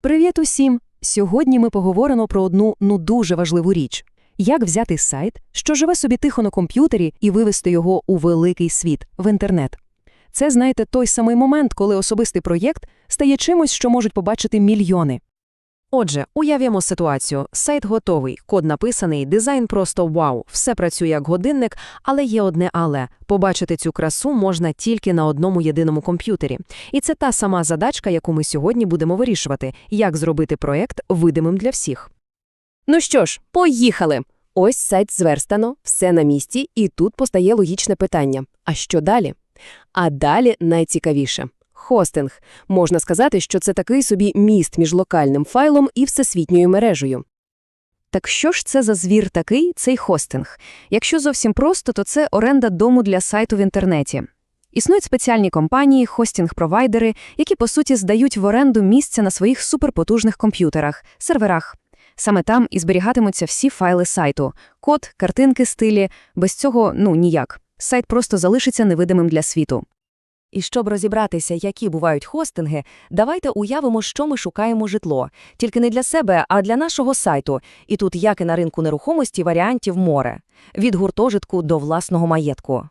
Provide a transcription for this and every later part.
Привіт усім! Сьогодні ми поговоримо про одну ну дуже важливу річ: як взяти сайт, що живе собі тихо на комп'ютері, і вивести його у великий світ в інтернет. Це, знаєте, той самий момент, коли особистий проєкт стає чимось, що можуть побачити мільйони. Отже, уявімо ситуацію: сайт готовий, код написаний, дизайн просто вау, все працює як годинник, але є одне але побачити цю красу можна тільки на одному єдиному комп'ютері. І це та сама задачка, яку ми сьогодні будемо вирішувати, як зробити проєкт видимим для всіх. Ну що ж, поїхали. Ось сайт зверстано, все на місці, і тут постає логічне питання: а що далі? А далі найцікавіше. Хостинг. Можна сказати, що це такий собі міст між локальним файлом і всесвітньою мережею. Так що ж це за звір такий, цей хостинг? Якщо зовсім просто, то це оренда дому для сайту в інтернеті. Існують спеціальні компанії, хостинг-провайдери, які, по суті, здають в оренду місця на своїх суперпотужних комп'ютерах, серверах. Саме там і зберігатимуться всі файли сайту, код, картинки, стилі. Без цього, ну, ніяк. Сайт просто залишиться невидимим для світу. І щоб розібратися, які бувають хостинги, давайте уявимо, що ми шукаємо житло. Тільки не для себе, а для нашого сайту. І тут, як і на ринку нерухомості, варіантів море. Від гуртожитку до власного маєтку.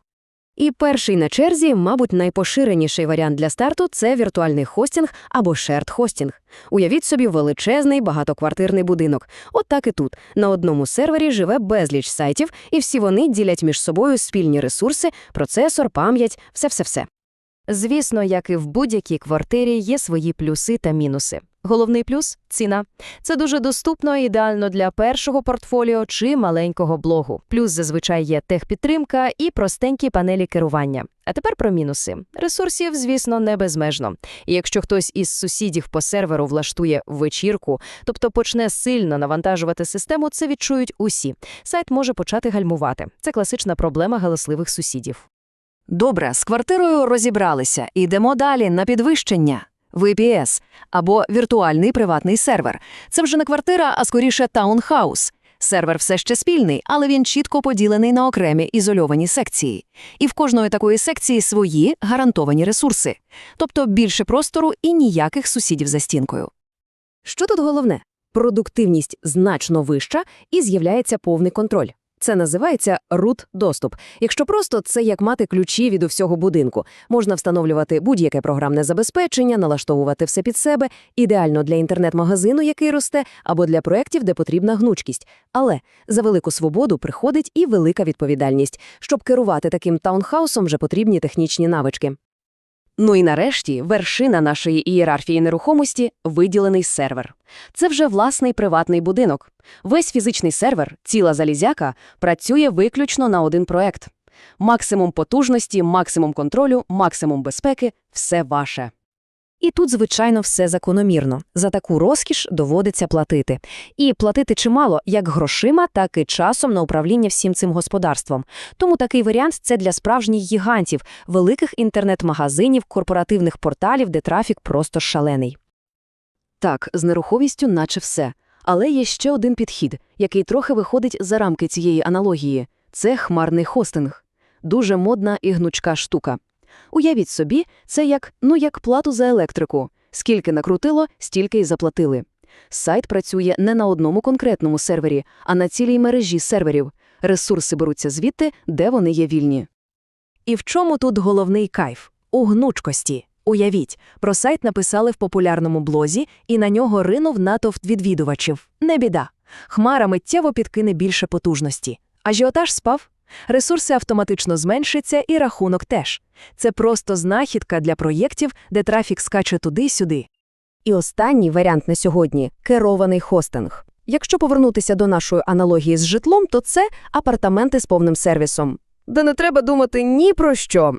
І перший на черзі, мабуть, найпоширеніший варіант для старту це віртуальний хостинг або шерд хостинг. Уявіть собі величезний багатоквартирний будинок. От так і тут. На одному сервері живе безліч сайтів, і всі вони ділять між собою спільні ресурси, процесор, пам'ять, все-все-все. Звісно, як і в будь-якій квартирі, є свої плюси та мінуси. Головний плюс ціна. Це дуже доступно і ідеально для першого портфоліо чи маленького блогу. Плюс зазвичай є техпідтримка і простенькі панелі керування. А тепер про мінуси. Ресурсів, звісно, не безмежно. І якщо хтось із сусідів по серверу влаштує вечірку, тобто почне сильно навантажувати систему, це відчують усі. Сайт може почати гальмувати. Це класична проблема галасливих сусідів. Добре, з квартирою розібралися. Йдемо далі на підвищення. VPS або віртуальний приватний сервер. Це вже не квартира, а скоріше таунхаус. Сервер все ще спільний, але він чітко поділений на окремі ізольовані секції. І в кожної такої секції свої гарантовані ресурси. Тобто більше простору і ніяких сусідів за стінкою. Що тут головне? Продуктивність значно вища і з'являється повний контроль. Це називається root-доступ. Якщо просто, це як мати ключі від усього будинку. Можна встановлювати будь-яке програмне забезпечення, налаштовувати все під себе, ідеально для інтернет-магазину, який росте, або для проєктів, де потрібна гнучкість. Але за велику свободу приходить і велика відповідальність. Щоб керувати таким таунхаусом, вже потрібні технічні навички. Ну і нарешті вершина нашої ієрархії нерухомості – виділений сервер. Це вже власний приватний будинок. Весь фізичний сервер, ціла залізяка, працює виключно на один проект. Максимум потужності, максимум контролю, максимум безпеки – все ваше. І тут, звичайно, все закономірно. За таку розкіш доводиться платити. І платити чимало як грошима, так і часом на управління всім цим господарством. Тому такий варіант – це для справжніх гігантів, великих інтернет-магазинів, корпоративних порталів, де трафік просто шалений. Так, з нерухомістю наче все. Але є ще один підхід, який трохи виходить за рамки цієї аналогії – це хмарний хостинг. Дуже модна і гнучка штука. Уявіть собі, це як, ну, як плату за електрику. Скільки накрутило, стільки й заплатили. Сайт працює не на одному конкретному сервері, а на цілій мережі серверів. Ресурси беруться звідти, де вони є вільні. І в чому тут головний кайф? У гнучкості. Уявіть, про сайт написали в популярному блозі, і на нього ринув натовп відвідувачів. Не біда. Хмара миттєво підкине більше потужності. Ажіотаж спав? Ресурси автоматично зменшаться і рахунок теж. Це просто знахідка для проєктів, де трафік скаче туди-сюди. І останній варіант на сьогодні – керований хостинг. Якщо повернутися до нашої аналогії з житлом, то це апартаменти з повним сервісом. Де не треба думати ні про що.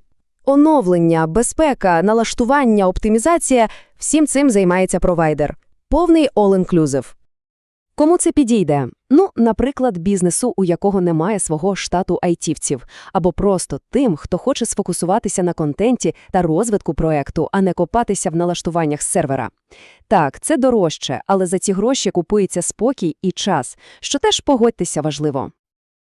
Оновлення, безпека, налаштування, оптимізація – всім цим займається провайдер. Повний all-inclusive. Кому це підійде? Ну, наприклад, бізнесу, у якого немає свого штату айтівців, або просто тим, хто хоче сфокусуватися на контенті та розвитку проекту, а не копатися в налаштуваннях сервера. Так, це дорожче, але за ці гроші купується спокій і час, що теж погодьтеся важливо.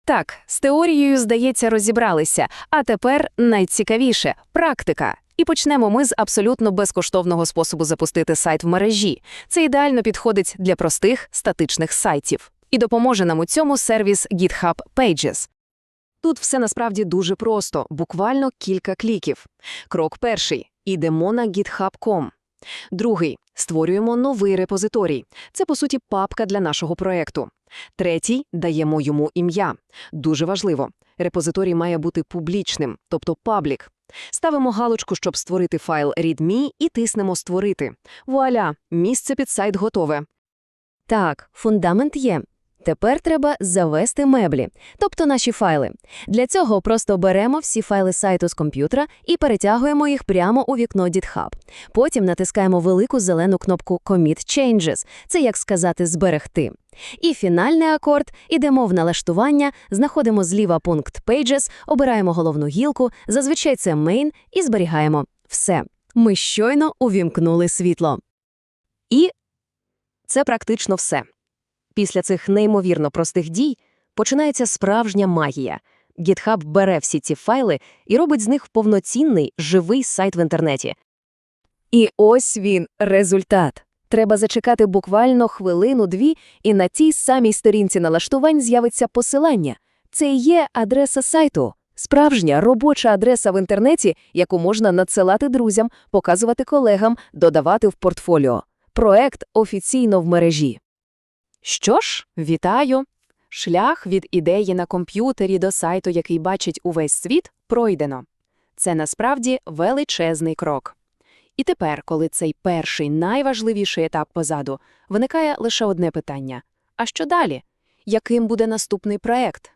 Так, з теорією, здається, розібралися. А тепер найцікавіше практика. І почнемо ми з абсолютно безкоштовного способу запустити сайт в мережі. Це ідеально підходить для простих статичних сайтів. І допоможе нам у цьому сервіс GitHub Pages. Тут все насправді дуже просто, буквально кілька кліків. Крок перший – ідемо на github.com. Другий – створюємо новий репозиторій. Це, по суті, папка для нашого проєкту. Третій – даємо йому ім'я. Дуже важливо. Репозиторій має бути публічним, тобто паблік. Ставимо галочку, щоб створити файл readme і тиснемо «Створити». Вуаля! Місце під сайт готове. Так, фундамент є. Тепер треба завести меблі, тобто наші файли. Для цього просто беремо всі файли сайту з комп'ютера і перетягуємо їх прямо у вікно GitHub. Потім натискаємо велику зелену кнопку Commit Changes, це як сказати «зберегти». І фінальний акорд, ідемо в налаштування, знаходимо зліва пункт Pages, обираємо головну гілку, зазвичай це Main, і зберігаємо. Все. Ми щойно увімкнули світло. І це практично все. Після цих неймовірно простих дій починається справжня магія. GitHub бере всі ці файли і робить з них повноцінний, живий сайт в інтернеті. І ось він, результат. Треба зачекати буквально хвилину-дві, і на тій самій сторінці налаштувань з'явиться посилання. Це і є адреса сайту. Справжня робоча адреса в інтернеті, яку можна надсилати друзям, показувати колегам, додавати в портфоліо. Проект офіційно в мережі. Що ж, вітаю! Шлях від ідеї на комп'ютері до сайту, який бачить увесь світ, пройдено. Це насправді величезний крок. І тепер, коли цей перший найважливіший етап позаду, виникає лише одне питання: а що далі? Яким буде наступний проект?